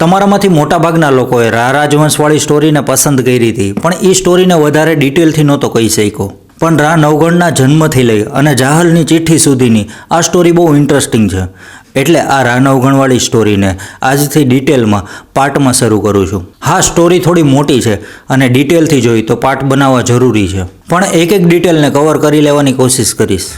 તમારામાંથી મોટાભાગના લોકોએ રાજવંશવાળી સ્ટોરીને પસંદ કરી હતી, પણ એ સ્ટોરીને વધારે ડિટેલથી નહોતો કહી શક્યો. પણ રા નવગણના જન્મથી લઈ અને જાહલની ચિઠ્ઠી સુધીની આ સ્ટોરી બહુ ઇન્ટરેસ્ટિંગ છે. એટલે આ રા નવગણવાળી સ્ટોરીને આજથી ડિટેલમાં પાર્ટમાં શરૂ કરું છું. હા, સ્ટોરી થોડી મોટી છે અને ડિટેલથી જોઈ તો પાર્ટ બનાવવા જરૂરી છે. પણ એક એક ડિટેલને કવર કરી લેવાની કોશિશ કરીશ.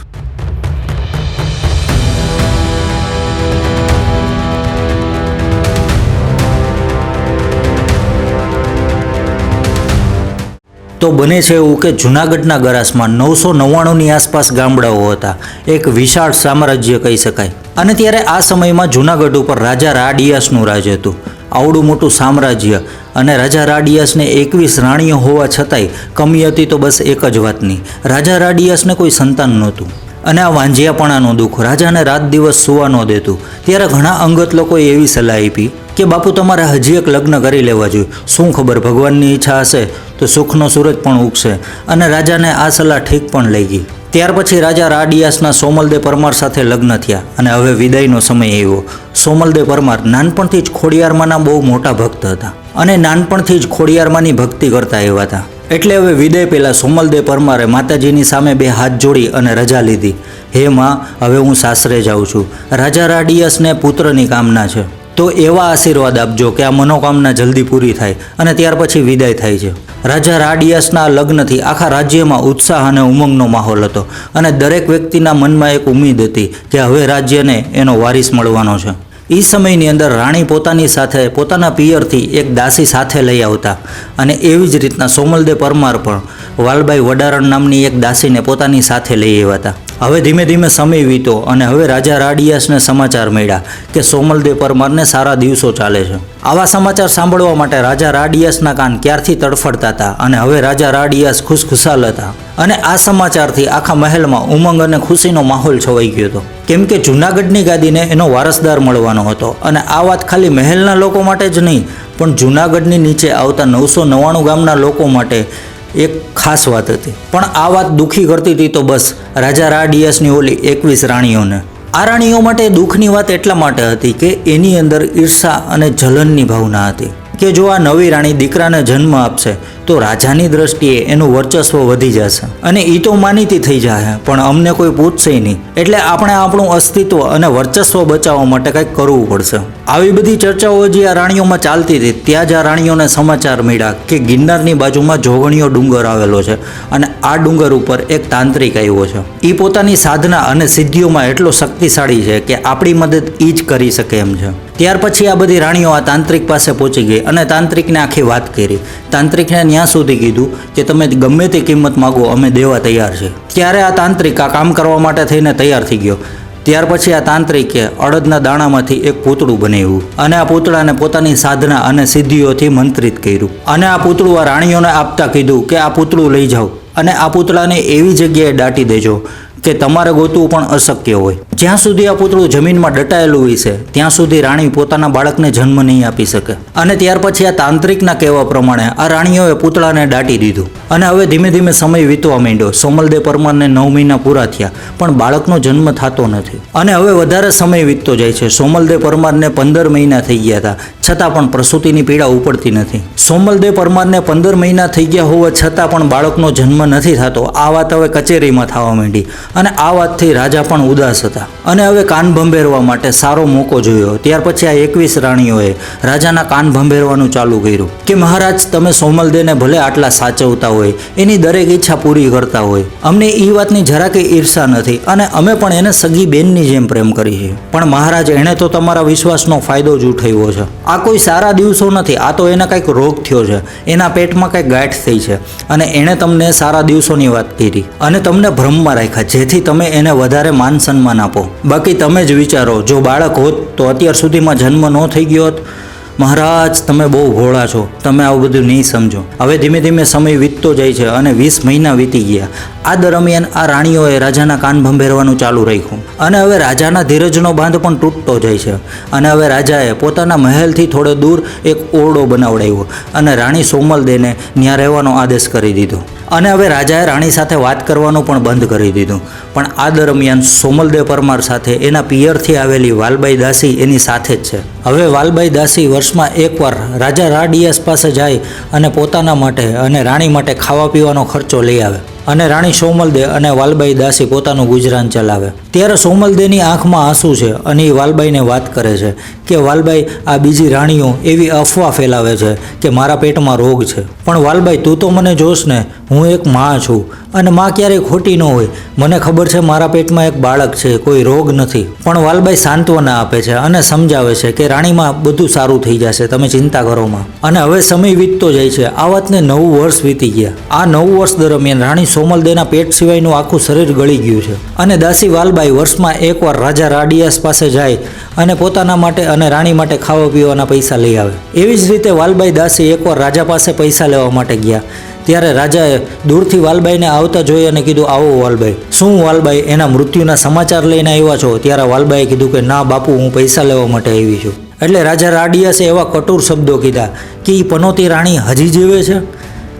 તો બને છે એવું કે જૂનાગઢના ગરાસમાં નવસો નવ્વાણુંની આસપાસ ગામડાઓ હતા. એક વિશાળ સામ્રાજ્ય કહી શકાય. અને ત્યારે આ સમયમાં જૂનાગઢ ઉપર રાજા રાડિયાસનું રાજ હતું. આવડું મોટું સામ્રાજ્ય અને રાજા રાડિયાસને એકવીસ રાણીઓ હોવા છતાંય કમી હતી તો બસ એક જ વાતની. રાજા રાડિયાસને કોઈ સંતાન નહોતું. અને આ વાંજિયાપણાનું દુઃખ રાજાને રાત દિવસ સુવા ન દેતું. ત્યારે ઘણા અંગત લોકોએ એવી સલાહ આપી કે બાપુ તમારે હજી એક લગ્ન કરી લેવા જોઈએ. શું ખબર? ભગવાનની ઈચ્છા હશે તો સુખનો સૂરજ પણ ઉગશે અને રાજાને આ સલાહ ઠીક પણ લઈ ગઈ ત્યાર પછી રાજા રાડિયાસના સોમલદે પરમાર સાથે લગ્ન થયા અને હવે વિદાયનો સમય આવ્યો. સોમલદે પરમાર નાનપણથી જ ખોડિયારમાંના બહુ મોટા ભક્ત હતા અને નાનપણથી જ ખોડિયારમાંની ભક્તિ કરતા એવા હતા. એટલે હવે વિદાય પહેલાં સોમલદે પરમારે માતાજીની સામે બે હાથ જોડી અને રજા લીધી. હે માં, હવે હું સાસરે જાઉં છું. રાજા રાડિયાસને પુત્રની કામના છે. તો એવા આશીર્વાદ આપજો કે આ મનોકામના જલ્દી પૂરી થાય અને ત્યાર પછી વિદાય થાય છે. રાજા રાડિયાસના લગ્નથી આખા રાજ્યમાં ઉત્સાહ અને ઉમંગનો માહોલ હતો અને દરેક વ્યક્તિના મનમાં એક ઉમ્મીદ હતી કે હવે રાજ્યને એનો વારિસ મળવાનો છે. એ સમયની અંદર રાણી પોતાની સાથે, પોતાના પિયરથી એક દાસી સાથે લઈ આવતા અને એવી જ રીતના સોમલદે પરમાર પણ વાલબાઈ વડારણ નામની એક દાસીને પોતાની સાથે લઈ આવ્યા હતા. હવે ધીમે ધીમે સમય વીતો અને હવે રાજા રાડિયાસને સમાચાર મળ્યા કે સોમલદે પરમારને સારા દિવસો ચાલે છે. આવા સમાચાર સાંભળવા માટે રાજા રાડિયાસના કાન ક્યારથી તડફડતા હતા અને હવે રાજા રાડિયાસ ખુશખુશાલ હતા. અને આ સમાચારથી આખા મહેલમાં ઉમંગ અને ખુશીનો માહોલ છવાઈ ગયો હતો. કેમ કે જૂનાગઢની ગાદીને એનો વારસદાર મળવાનો હતો અને આ વાત ખાલી મહેલના લોકો માટે જ નહીં, પણ જૂનાગઢની નીચે આવતા નવસો નવ્વાણું ગામના લોકો માટે એક ખાસ વાત હતી. પણ આ વાત દુઃખી કરતી હતી તો બસ, રાજા રાડિયાસની ઓલી એકવીસ રાણીઓને. આ રાણીઓ માટે દુઃખની વાત એટલા માટે હતી કે એની અંદર ઈર્ષા અને જલનની ભાવના હતી. કે જો આ નવી રાણી દીકરાને જન્મ આપશે, તો રાજાની દ્રષ્ટિએ એનું વર્ચસ્વ વધી જશે. અને એ તો માનીતી થઈ જશે પણ અમને કોઈ પૂછશે નહીં. એટલે આપણે આપણું અસ્તિત્વ અને વર્ચસ્વ બચાવવા માટે કંઈક કરવું પડશે. આવી બધી ચર્ચાઓ જે આ રાણીઓમાં ચાલતી હતી, ત્યાં જ આ રાણીઓને સમાચાર મળ્યા કે ગિરનારની બાજુમાં જોગણીયો ડુંગર આવેલો છે અને આ ડુંગર ઉપર એક તાંત્રિક આવ્યો છે. એ પોતાની સાધના અને સિદ્ધિઓમાં એટલો શક્તિશાળી છે કે આપણી મદદ એ જ કરી શકે એમ છે. ત્યાર પછી આ બધી રાણીઓ આ તાંત્રિક પાસે પહોંચી ગઈ અને તાંત્રિકને આખી વાત કરી. તાંત્રિકને ત્યાં સુધી કીધું કે તમે ગમે તે કિંમત માગો, અમે દેવા તૈયાર છે. ત્યારે આ તાંત્રિક આ કામ કરવા માટે થઈને તૈયાર થઈ ગયો. ત્યાર પછી આ તાંત્રિકે અડદના દાણામાંથી એક પૂતળું બનાવ્યું અને આ પૂતળાને પોતાની સાધના અને સિદ્ધિઓથી મંત્રિત કર્યું. અને આ પૂતળું આ રાણીઓને આપતા કીધું કે આ પૂતળું લઈ જાઓ અને આ પૂતળાને એવી જગ્યાએ દાટી દેજો કે તમારે ગોતવું પણ અશક્ય હોય. જ્યાં સુધી આ પૂતળું જમીનમાં દટાયેલું હોય છે, ત્યાં સુધી રાણી પોતાના બાળકને જન્મ નહીં આપી શકે. અને ત્યાર પછી આ તાંત્રિકના કહેવા પ્રમાણે આ રાણીઓએ પૂતળાને દાટી દીધું. અને હવે ધીમે ધીમે સમય વીતવા માંડ્યો. સોમલદે પરમારને નવ મહિના પૂરા થયા, પણ બાળકનો જન્મ થતો નથી. અને હવે વધારે સમય વીતતો જાય છે. સોમલદેવ પરમારને પંદર મહિના થઈ ગયા હતા, છતાં પણ પ્રસૂતિની પીડા ઉપડતી નથી. સોમલદેવ પરમારને પંદર મહિના થઈ ગયા હોવા છતાં પણ બાળકનો જન્મ નથી થતો. આ વાત હવે કચેરીમાં થવા માંડી. અને આ વાતથી રાજા પણ ઉદાસ હતા. અને હવે કાન ભંભેરવા માટે સારો મોકો જોયો. ત્યાર પછી આ એકવીસ રાણીઓએ રાજાના કાન ભંભેરવાનું ચાલુ કર્યું. કે મહારાજ, તમે સોમલદેને ભલે આટલા સાચવતા હોય, એની દરેક ઈચ્છા પૂરી કરતા હોય. અમને એ વાતની જરા કે ઈર્ષા નથી અને અમે પણ એને સગી બેનની જેમ પ્રેમ કરી છે પણ મહારાજ, એણે તો તમારા વિશ્વાસનો ફાયદો જ ઉઠાવ્યો છે. આ કોઈ સારા દિવસો નથી, આ તો એને કંઈક રોગ થયો છે. એના પેટમાં કંઈક ગાંઠ થઈ છે. અને એણે તમને સારા દિવસોની વાત કરી. અને તમને ભ્રમમાં રાખ્યા, જેથી તમે એને વધારે માન સન્માન આપો. બાકી તમે જ વિચારો, જો બાળક હોત તો અત્યાર સુધીમાં જન્મ ન થઈ ગયો હોત. મહારાજ, તમે બહુ ભોળા છો. તમે આવું બધું નહીં સમજો. હવે ધીમે ધીમે સમય વીતતો જાય છે અને વીસ મહિના વીતી ગયા. આ દરમિયાન આ રાણીઓએ રાજાના કાન ભંભેરવાનું ચાલુ રાખ્યું. અને હવે રાજાના ધીરજનો બાંધ પણ તૂટતો જાય છે. અને હવે રાજાએ પોતાના મહેલથી થોડે દૂર એક ઓરડો બનાવડાવ્યો. અને રાણી સોમલદેને ત્યાં રહેવાનો આદેશ કરી દીધો. અને હવે રાજાએ રાણી સાથે વાત કરવાનું પણ બંધ કરી દીધું. પણ આ દરમિયાન સોમલદેવ પરમાર સાથે એના પિયરથી આવેલી વાલબાઈ દાસી એની સાથે જ છે. હવે વાલબાઈ દાસી વર્ષમાં એકવાર રાજા રાડિયાસ પાસે જાય અને પોતાના માટે અને રાણી માટે ખાવા પીવાનો ખર્ચો લઈ આવે. અને રાણી સોમલદે અને વાલબાઈ દાસી પોતાનું ગુજરાન ચલાવે. ત્યારે સોમલદેની આંખમાં આંસુ છે અને એ વાલબાઈને વાત કરે છે કે, વાલબાઈ, આ બીજી રાણીઓ એવી અફવા ફેલાવે છે કે મારા પેટમાં રોગ છે. પણ વાલબાઈ, તું તો મને જોશ ને. હું એક માં છું અને માં ક્યારેય ખોટી ન હોય. મને ખબર છે મારા પેટમાં એક બાળક છે, કોઈ રોગ નથી. પણ વાલબાઈ સાંત્વના આપે છે અને સમજાવે છે કે, રાણીમાં બધું સારું થઈ જશે, તમે ચિંતા કરો માં. અને હવે સમય વીતતો જાય છે. આ વાતને નવું વર્ષ વીતી ગયા. આ નવું વર્ષ દરમિયાન રાણી સોમલદેના પેટ સિવાયનું આખું શરીર ગળી ગયું છે. અને દાસી વાલબાઈ વર્ષમાં એકવાર રાજા રાડિયાસ પાસે જાય અને પોતાના માટે અને રાણી માટે ખાવા પીવાના પૈસા લઈ આવે. એવી જ રીતે વાલબાઈ દાસી એકવાર રાજા પાસે પૈસા લેવા માટે ગયા. ત્યારે રાજાએ દૂરથી વાલબાઈને આવતા જોઈ અને કીધું, આવો વાલબાઈ, શું વાલબાઈ, એના મૃત્યુના સમાચાર લઈને આવ્યા છો? ત્યારે વાલબાઈએ કીધું કે, ના બાપુ, હું પૈસા લેવા માટે આવી છું. એટલે રાજા રાડિયાસે એવા કટુર શબ્દો કીધા કે એ પનોતી રાણી હજી જીવે છે?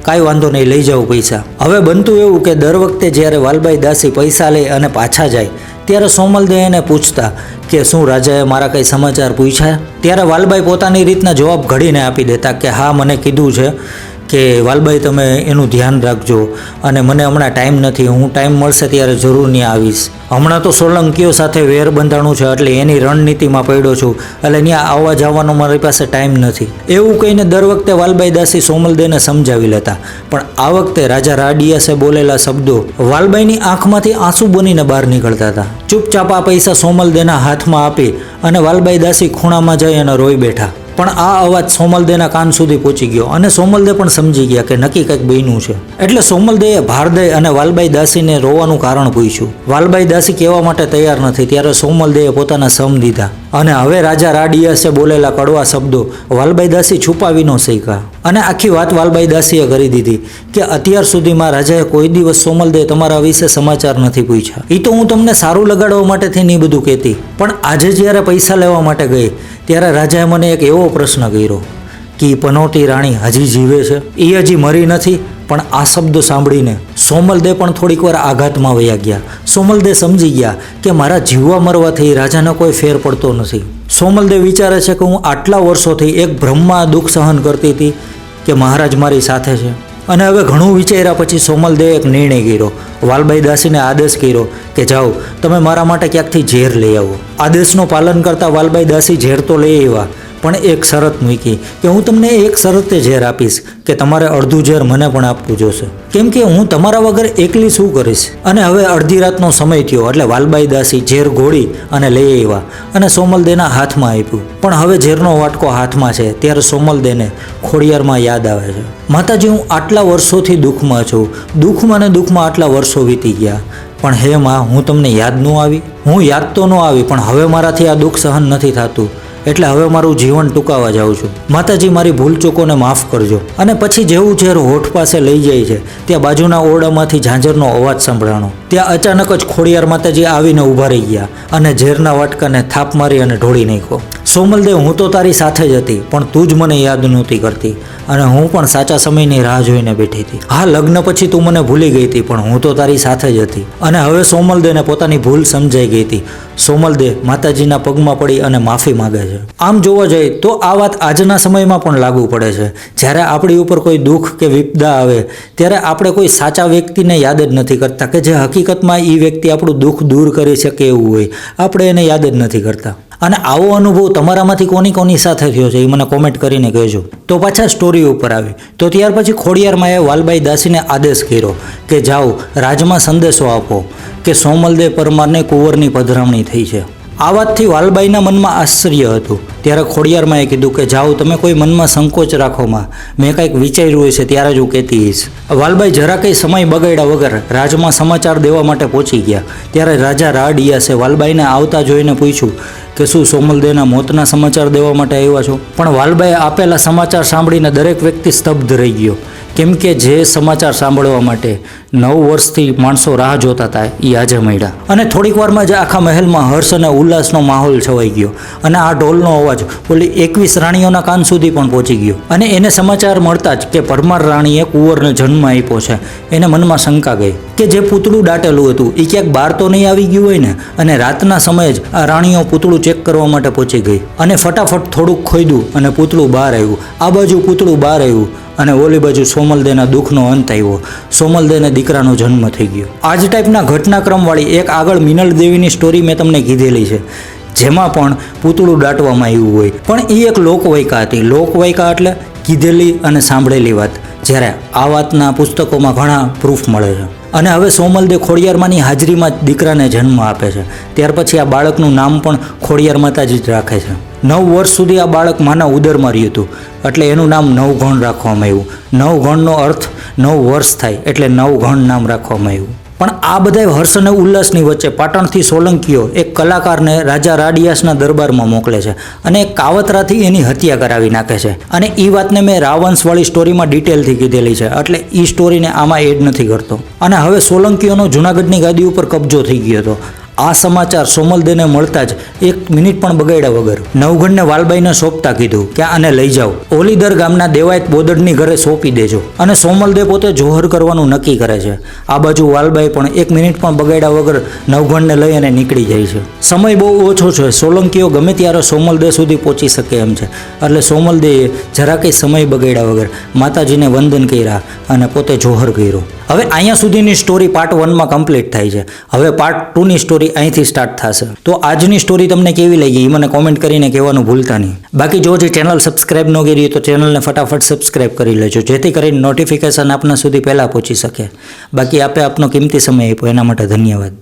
કાંઈ વાંધો નહીં, લઈ જાઓ પૈસા. હવે બનતું એવું કે દર વખતે જ્યારે વાલભાઈ દાસી પૈસા લે અને પાછા જાય, ત્યારે સોમલદે એને પૂછતા કે શું રાજાએ મારા કંઈ સમાચાર પૂછ્યા? ત્યારે વાલભાઈ પોતાની રીતના જવાબ ઘડીને આપી દેતા કે હા, મને કીધું છે કે વાલબાઈ, તમે એનું ધ્યાન રાખજો. અને મને હમણાં ટાઈમ નથી, હું ટાઈમ મળશે ત્યારે જરૂર નહીં આવીશ. હમણાં તો સોલંકીઓ સાથે વેર બંધાણું છે, એટલે એની રણનીતિમાં પડ્યો છું. એટલે ત્યાં આવવા જવાનો મારી પાસે ટાઈમ નથી. એવું કહીને દર વખતે વાલબાઈ દાસી સોમલદેને સમજાવી લેતા. પણ આ વખતે રાજા રાડિયાસે બોલેલા શબ્દો વાલબાઈની આંખમાંથી આંસુ બનીને બહાર નીકળતા હતા. ચૂપચાપ આ પૈસા સોમલદેના હાથમાં આપી અને વાલબાઈ દાસી ખૂણામાં જઈ અને રોઈ બેઠા. પણ આ અવાજ સોમલદેના કાન સુધી પહોંચી ગયો અને સોમલદે પણ સમજી ગયા કે નક્કી કંઈક બન્યું છે. એટલે સોમલદેએ ભારદય અને વાલબાઈ દાસીને રોવાનું કારણ પૂછ્યું. વાલબાઈ દાસી કહેવા માટે તૈયાર નથી, ત્યારે સોમલદેએ પોતાના સમ દીધા. અને હવે રાજા રાડિયાસે બોલેલા કડવા શબ્દો વાલબાઈ દાસી છુપાવી ન શીખ્યા. અને આખી વાત વાલબાઈ દાસીએ કરી દીધી કે અત્યાર સુધીમાં રાજાએ કોઈ દિવસ સોમલદે તમારા વિશે સમાચાર નથી પૂછ્યા. એ તો હું તમને સારું લગાડવા માટેથી નહીં બધું કહેતી. પણ આજે જ્યારે પૈસા લેવા માટે ગઈ ત્યારે રાજાએ મને એક એવો પ્રશ્ન કર્યો કે પનોટી રાણી હજી જીવે છે? એ હજી મરી નથી, પણ આ શબ્દ સાંભળીને સોમલદે પણ થોડીક વાર આઘાતમાં વયા ગયા. સોમલદે સમજી ગયા કે મારા જીવવા મરવાથી રાજાને કોઈ ફેર પડતો નથી. સોમલદે વિચારે છે કે હું આટલા વર્ષોથી એક બ્રહ્મમાં દુઃખ સહન કરતી હતી કે મહારાજ મારી સાથે છે. અને હવે ઘણું વિચાર્યા પછી સોમલદેવે એક નિર્ણય કર્યો. વાલબાઈ દાસીને આદેશ કર્યો કે જાઓ, તમે મારા માટે ક્યાંકથી ઝેર લઈ આવો. આદેશનું પાલન કરતા વાલબાઈ દાસી ઝેર તો લઈ આવ્યા. પણ એક શરત મૂકી કે હું તમને એક શરતે ઝેર આપીશ કે તમારે અડધું ઝેર મને પણ આપવું જોશે. કેમ કે હું તમારા વગર એકલી શું કરીશ? અને હવે અડધી રાતનો સમય થયો, એટલે વાલબાઈ દાસી ઝેર ઘોડી અને લઈ આવ્યા અને સોમલદેના હાથમાં આપ્યું. પણ હવે ઝેરનો વાટકો હાથમાં છે, ત્યારે સોમલદેને ખોડિયારમાં યાદ આવે છે. માતાજી, હું આટલા વર્ષોથી દુઃખમાં છું. દુઃખમાં ને દુઃખમાં આટલા વર્ષો વીતી ગયા. પણ હે માં, હું તમને યાદ ન આવી? હું યાદ તો ન આવી, પણ હવે મારાથી આ દુઃખ સહન નથી થતું. એટલે હવે મારું જીવન ટૂંકાવા જાઉં છું. માતાજી મારી ભૂલ ચૂકોને માફ કરજો. અને પછી જેવું ઝેર હોઠ પાસે લઈ જાય છે, ત્યાં બાજુના ઓરડામાંથી ઝાંઝરનો અવાજ સંભળાણો. ત્યાં અચાનક જ ખોડિયાર માતાજી આવીને ઊભા રહી ગયા અને ઝેરના વાટકાને થાપ મારી અને ઢોળી નાખ્યો. સોમલદેવ, હું તો તારી સાથે જ હતી, પણ તું જ મને યાદ નહોતી કરતી અને હું પણ સાચા સમયની રાહ જોઈને બેઠી હતી. હા, લગ્ન પછી તું મને ભૂલી ગઈ હતી, પણ હું તો તારી સાથે જ હતી. અને હવે સોમલદેવને પોતાની ભૂલ સમજાઈ ગઈ હતી. સોમલદેવ માતાજીના પગમાં પડી અને માફી માગે છે. આમ જોવા જઈએ તો આ વાત આજના સમયમાં પણ લાગુ પડે છે. જ્યારે આપણી ઉપર કોઈ દુઃખ કે વિપદા આવે, ત્યારે આપણે કોઈ સાચા વ્યક્તિને યાદ જ નથી કરતા કે જે હકીકતમાં એ વ્યક્તિ આપણું દુઃખ દૂર કરી શકે એવું હોય. આપણે એને યાદ જ નથી કરતા. અને આવો અનુભવ તમારામાંથી કોની કોની સાથે થયો છે એ મને કોમેન્ટ કરીને કહેજો. તો પાછા સ્ટોરી ઉપર આવી. તો ત્યાર પછી ખોડિયારમાં એ વાલબાઈ દાસીને આદેશ કર્યો કે જાઓ રાજમાં સંદેશો આપો કે સોમલદેવ પરમારને કુંવરની પધરામણી થઈ છે. આ વાતથી વાલબાઈના મનમાં આશ્ચર્ય હતું. ત્યારે ખોડિયારમાંએ કીધું કે, જાઓ, તમે કોઈ મનમાં સંકોચ રાખોમાં મેં. કંઈક વિચાર્યું હોય છે ત્યારે જ હું કહેતી હઈશ. વાલબાઈ જરા કંઈ સમય બગાડ્યા વગર રાજમાં સમાચાર દેવા માટે પહોંચી ગયા. ત્યારે રાજા રાડિયાસે વાલબાઈને આવતા જોઈને પૂછ્યું કે, શું સોમલદેવના મોતના સમાચાર દેવા માટે આવ્યા છો? પણ વાલબાઈએ આપેલા સમાચાર સાંભળીને દરેક વ્યક્તિ સ્તબ્ધ રહી ગયો. કેમ કે જે સમાચાર સાંભળવા માટે નવ વર્ષથી માણસો રાહ જોતા હતા એ આજે મળ્યા. અને થોડીક વારમાં જ આખા મહેલમાં હર્ષ અને ઉલ્લાસનો માહોલ છવાઈ ગયો. અને આ ઢોલનો અવાજ ઓલી એકવીસ રાણીઓના કાન સુધી પણ પહોંચી ગયો. અને એને સમાચાર મળતા જ કે પરમાર રાણીએ કુંવરને જન્મ આપ્યો છે. એને મનમાં શંકા ગઈ કે જે પૂતળું દાટેલું હતું એ ક્યાંક બહાર તો નહીં આવી ગયું હોય ને? અને રાતના સમયે જ આ રાણીઓ પૂતળું ચેક કરવા માટે પહોંચી ગઈ. અને ફટાફટ થોડુંક ખોદ્યું અને પૂતળું બહાર આવ્યું. આ બાજુ પૂતળું બહાર આવ્યું. અને ઓલી બાજુ સોમલદેના દુઃખનો અંત આવ્યો. સોમલદેને દીકરાનો જન્મ થઈ ગયો. આ જ ટાઈપના ઘટનાક્રમવાળી એક આગળ મિનલ દેવીની સ્ટોરી મેં તમને કીધેલી છે. જેમાં પણ પૂતળું દાટવામાં આવ્યું હોય. પણ એ એક લોકવાયકા હતી. લોકવાયકા એટલે કીધેલી અને સાંભળેલી વાત. જ્યારે આ વાતના પુસ્તકોમાં ઘણા પ્રૂફ મળે છે. અને હવે સોમલદે ખોડિયારમાંની હાજરીમાં દીકરાને જન્મ આપે છે. ત્યાર પછી આ બાળકનું નામ પણ ખોડિયાર માતાજી જ રાખે છે. નવ વર્ષ સુધી આ બાળક માના ઉદરમાં રહ્યું હતું. એટલે એનું નામ નવઘણ રાખવામાં આવ્યું. નવઘણનો અર્થ નવ વર્ષ થાય એટલે નવઘણ નામ રાખવામાં આવ્યું. પણ આ બધા હર્ષ અને ઉલ્લાસની વચ્ચે પાટણથી સોલંકીઓ એક કલાકારને રાજા રાડિયાસના દરબારમાં મોકલે છે અને કાવતરાથી એની હત્યા કરાવી નાખે છે. અને એ વાતને મેં રાવંશવાળી સ્ટોરીમાં ડિટેલથી કીધેલી છે. એટલે એ સ્ટોરીને આમાં એડ નથી કરતો. અને હવે સોલંકીઓનો જૂનાગઢની ગાદી ઉપર કબજો થઈ ગયો હતો. આ સમાચાર સોમલદેને મળતા જ એક મિનિટ પણ બગાડ્યા વગર નવઘણને વાલબાઈને સોંપતા કીધું કે આને લઈ જાઓ. ઓલીદર ગામના દેવાયત બોદડની ઘરે સોંપી દેજો અને સોમલદે પોતે જોહર કરવાનું નક્કી કરે છે. આ બાજુ વાલબાઈ પણ એક મિનિટ પણ બગાડ્યા વગર નવઘણને લઈ અને નીકળી જાય છે. સમય બહુ ઓછો છે, સોલંકીઓ ગમે ત્યારે સોમલદે સુધી પહોંચી શકે એમ છે. એટલે સોમલદેએ જરા કંઈ સમય બગાડ્યા વગર માતાજીને વંદન કર્યા અને પોતે જોહર કર્યો. હવે અહીંયા સુધીની સ્ટોરી પાર્ટ વનમાં કમ્પ્લીટ થાય છે. હવે પાર્ટ ટુની સ્ટોરી અહીંથી સ્ટાર્ટ થશે. તો આજની સ્ટોરી તમને કેવી લાગી? એ મને કોમેન્ટ કરીને કહેવાનું ભૂલતા નહીં. બાકી જો જે ચેનલ સબસ્ક્રાઇબ ન કરી તો ચેનલને ફટાફટ સબસ્ક્રાઇબ કરી લેજો, જેથી કરીને નોટિફિકેશન આપના સુધી પહેલાં પહોંચી શકે. બાકી આપે આપનો કિંમતી સમય આપ્યો, એના માટે ધન્યવાદ.